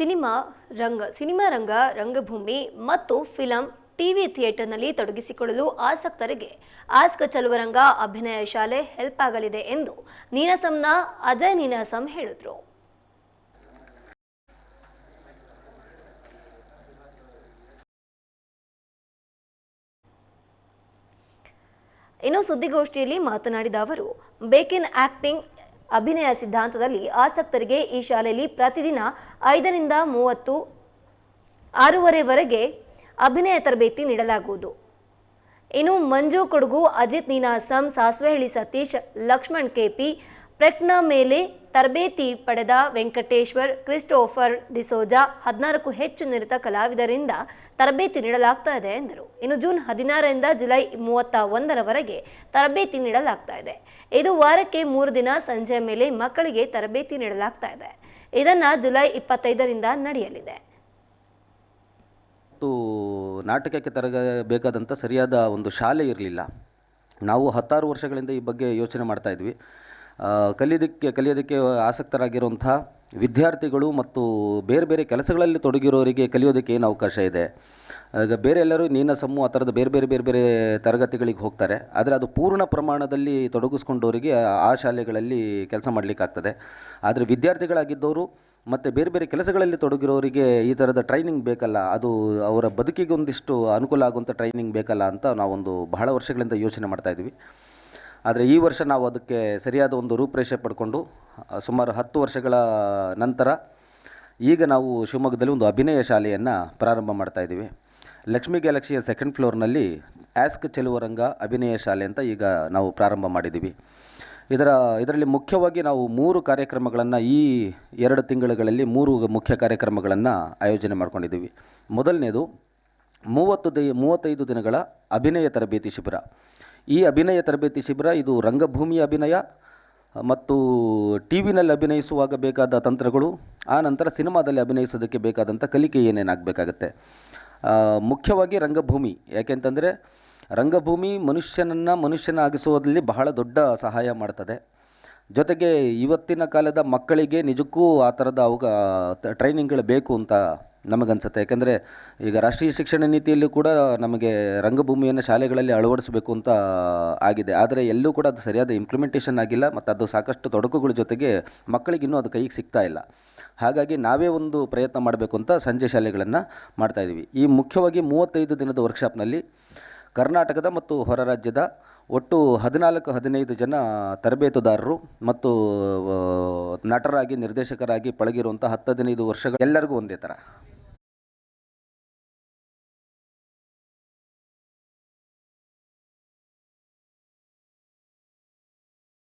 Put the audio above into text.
Cinema ರಂಗ cinema ರಂಗ, ರಂಗಭೂಮಿ ಮತ್ತು film TV ಥಿಯೇಟರ್ನಲ್ಲಿ ತೊಡಗಿಸಿಕೊಳ್ಳಲು ಆಸಕ್ತರಿಗೆ ಆಸ್ಕ ಚಲುವರಂಗ ಅಭಿನಯ ಶಾಲೆ ಹೆಲ್ಪ್ ಆಗಲಿದೆ ಎಂದು ನೀನಾಸಂನ ಅಜಯ್ ನೀನಾಸಂ ಹೇಳಿದರು. ಇನ್ನು ಸುದ್ದಿಗೋಷ್ಠಿಯಲ್ಲಿ ಮಾತನಾಡಿದ ಅವರು, ಬೇಕಿನ್ ಆಕ್ಟಿಂಗ್ ಅಭಿನಯ ಸಿದ್ಧಾಂತದಲ್ಲಿ ಆಸಕ್ತರಿಗೆ ಈ ಶಾಲೆಯಲ್ಲಿ ಪ್ರತಿದಿನ ಐದರಿಂದ ಮೂವತ್ತು, ಆರೂವರೆವರೆಗೆ ಅಭಿನಯ ತರಬೇತಿ ನೀಡಲಾಗುವುದು. ಇನ್ನು ಮಂಜು ಕೊಡಗು, ಅಜಿತ್, ನೀನಾಸಂ, ಸಾಸ್ವೆಹಳ್ಳಿ ಸತೀಶ್, ಲಕ್ಷ್ಮಣ್, ಕೆಪಿ ಪ್ರಜ್ಞಾ ಮೇಲೆ ತರಬೇತಿ ಪಡೆದ ವೆಂಕಟೇಶ್ವರ್ ಕ್ರಿಸ್ಟೋಫರ್ ಡಿಸೋಜಾ ಹದಿನಾರಕ್ಕೂ ಹೆಚ್ಚು ನಿರತ ಕಲಾವಿದರಿಂದ ತರಬೇತಿ ನೀಡಲಾಗ್ತಾ ಇದೆ ಎಂದರು. ಇನ್ನು ಜೂನ್ ಹದಿನಾರರಿಂದ ಜುಲೈ ಮೂವತ್ತ ಒಂದರವರೆಗೆ ತರಬೇತಿ ನೀಡಲಾಗ್ತಾ ಇದೆ. ಇದು ವಾರಕ್ಕೆ ಮೂರು ದಿನ ಸಂಜೆಯ ಮೇಲೆ ಮಕ್ಕಳಿಗೆ ತರಬೇತಿ ನೀಡಲಾಗ್ತಾ ಇದೆ. ಇದನ್ನು ಜುಲೈ ಇಪ್ಪತ್ತೈದರಿಂದ ನಡೆಯಲಿದೆ. ನಾಟಕಕ್ಕೆ ತರಗ ಬೇಕಾದಂಥ ಸರಿಯಾದ ಒಂದು ಶಾಲೆ ಇರಲಿಲ್ಲ. ನಾವು ಹತ್ತಾರು ವರ್ಷಗಳಿಂದ ಈ ಬಗ್ಗೆ ಯೋಚನೆ ಮಾಡ್ತಾ ಇದ್ವಿ. ಕಲಿಯೋದಕ್ಕೆ ಕಲಿಯೋದಕ್ಕೆ ಆಸಕ್ತರಾಗಿರುವಂಥ ವಿದ್ಯಾರ್ಥಿಗಳು ಮತ್ತು ಬೇರೆ ಬೇರೆ ಕೆಲಸಗಳಲ್ಲಿ ತೊಡಗಿರೋರಿಗೆ ಕಲಿಯೋದಕ್ಕೆ ಏನು ಅವಕಾಶ ಇದೆ. ಈಗ ಬೇರೆ ಎಲ್ಲರೂ ನೀನಸಮ್ಮು ಆ ಥರದ ಬೇರೆ ಬೇರೆ ಬೇರೆ ಬೇರೆ ತರಗತಿಗಳಿಗೆ ಹೋಗ್ತಾರೆ. ಆದರೆ ಅದು ಪೂರ್ಣ ಪ್ರಮಾಣದಲ್ಲಿ ತೊಡಗಿಸ್ಕೊಂಡವರಿಗೆ ಆ- ಶಾಲೆಗಳಲ್ಲಿ ಕೆಲಸ ಮಾಡಲಿಕ್ಕಾಗ್ತದೆ. ಆದರೆ ವಿದ್ಯಾರ್ಥಿಗಳಾಗಿದ್ದವರು ಮತ್ತು ಬೇರೆ ಬೇರೆ ಕೆಲಸಗಳಲ್ಲಿ ತೊಡಗಿರೋರಿಗೆ ಈ ಥರದ ಟ್ರೈನಿಂಗ್ ಬೇಕಲ್ಲ, ಅದು ಅವರ ಬದುಕಿಗೆ ಒಂದಿಷ್ಟು ಅನುಕೂಲ ಆಗುವಂಥ ಟ್ರೈನಿಂಗ್ ಬೇಕಲ್ಲ ಅಂತ ನಾವೊಂದು ಬಹಳ ವರ್ಷಗಳಿಂದ ಯೋಚನೆ ಮಾಡ್ತಾ ಇದ್ವಿ ಆದರೆ ಈ ವರ್ಷ ನಾವು ಅದಕ್ಕೆ ಸರಿಯಾದ ಒಂದು ರೂಪರೇಷೆ ಪಡ್ಕೊಂಡು ಸುಮಾರು ಹತ್ತು ವರ್ಷಗಳ ನಂತರ ಈಗ ನಾವು ಶಿವಮೊಗ್ಗದಲ್ಲಿ ಒಂದು ಅಭಿನಯ ಶಾಲೆಯನ್ನು ಪ್ರಾರಂಭ ಮಾಡ್ತಾ ಇದ್ದೀವಿ. ಲಕ್ಷ್ಮೀ ಗ್ಯಾಲಕ್ಸಿಯ ಸೆಕೆಂಡ್ ಫ್ಲೋರ್ನಲ್ಲಿ ಆಸ್ಕ್ ಚೆಲುವರಂಗ ಅಭಿನಯ ಶಾಲೆ ಅಂತ ಈಗ ನಾವು ಪ್ರಾರಂಭ ಮಾಡಿದ್ದೀವಿ. ಇದರ, ಇದರಲ್ಲಿ ಮುಖ್ಯವಾಗಿ ನಾವು ಮೂರು ಕಾರ್ಯಕ್ರಮಗಳನ್ನು ಈ ಎರಡು ತಿಂಗಳುಗಳಲ್ಲಿ ಮೂರು ಮುಖ್ಯ ಕಾರ್ಯಕ್ರಮಗಳನ್ನು ಆಯೋಜನೆ ಮಾಡ್ಕೊಂಡಿದ್ದೀವಿ. ಮೊದಲನೇದು ಮೂವತ್ತು ದಿ, ಮೂವತ್ತೈದು ದಿನಗಳ ಅಭಿನಯ ತರಬೇತಿ ಶಿಬಿರ. ಈ ಅಭಿನಯ ತರಬೇತಿ ಶಿಬಿರ ಇದು ರಂಗಭೂಮಿ ಅಭಿನಯ, ಮತ್ತು ಟಿ ವಿನಲ್ಲಿ ಅಭಿನಯಿಸುವಾಗ ಬೇಕಾದ ತಂತ್ರಗಳು, ಆ ನಂತರ ಸಿನಿಮಾದಲ್ಲಿ ಅಭಿನಯಿಸೋದಕ್ಕೆ ಬೇಕಾದಂಥ ಕಲಿಕೆ ಏನೇನಾಗಬೇಕಾಗತ್ತೆ ಮುಖ್ಯವಾಗಿ ರಂಗಭೂಮಿ. ಯಾಕೆಂತಂದರೆ ರಂಗಭೂಮಿ ಮನುಷ್ಯನನ್ನು ಮನುಷ್ಯನಾಗಿಸುವುದರಲ್ಲಿ ಬಹಳ ದೊಡ್ಡ ಸಹಾಯ ಮಾಡ್ತದೆ. ಜೊತೆಗೆ ಇವತ್ತಿನ ಕಾಲದ ಮಕ್ಕಳಿಗೆ ನಿಜಕ್ಕೂ ಆ ಥರದ ಅವಾಗ ಟ್ರೈನಿಂಗ್ಗಳು ಬೇಕು ಅಂತ ನಮಗನ್ಸುತ್ತೆ. ಯಾಕೆಂದರೆ ಈಗ ರಾಷ್ಟ್ರೀಯ ಶಿಕ್ಷಣ ನೀತಿಯಲ್ಲಿ ಕೂಡ ನಮಗೆ ರಂಗಭೂಮಿಯನ್ನು ಶಾಲೆಗಳಲ್ಲಿ ಅಳವಡಿಸಬೇಕು ಅಂತ ಆಗಿದೆ. ಆದರೆ ಎಲ್ಲೂ ಕೂಡ ಅದು ಸರಿಯಾದ ಇಂಪ್ಲಿಮೆಂಟೇಷನ್ ಆಗಿಲ್ಲ ಮತ್ತು ಅದು ಸಾಕಷ್ಟು ತೊಡಕುಗಳ ಜೊತೆಗೆ ಮಕ್ಕಳಿಗಿನ್ನೂ ಅದು ಕೈಗೆ ಸಿಗ್ತಾ ಇಲ್ಲ. ಹಾಗಾಗಿ ನಾವೇ ಒಂದು ಪ್ರಯತ್ನ ಮಾಡಬೇಕು ಅಂತ ಸಂಜೆ ಶಾಲೆಗಳನ್ನು ಮಾಡ್ತಾಯಿದ್ದೀವಿ ಈ ಮುಖ್ಯವಾಗಿ ಮೂವತ್ತೈದು ದಿನದ ವರ್ಕ್ಶಾಪ್ನಲ್ಲಿ ಕರ್ನಾಟಕದ ಮತ್ತು ಹೊರ ರಾಜ್ಯದ ಒಟ್ಟು ಹದಿನಾಲ್ಕು, ಹದಿನೈದು ಜನ ತರಬೇತುದಾರರು ಮತ್ತು ನಟರಾಗಿ, ನಿರ್ದೇಶಕರಾಗಿ ಪಳಗಿರುವಂಥ ಹತ್ತು ಹದಿನೈದು ವರ್ಷಗಳ ಎಲ್ಲರಿಗೂ ಒಂದೇ ಥರ.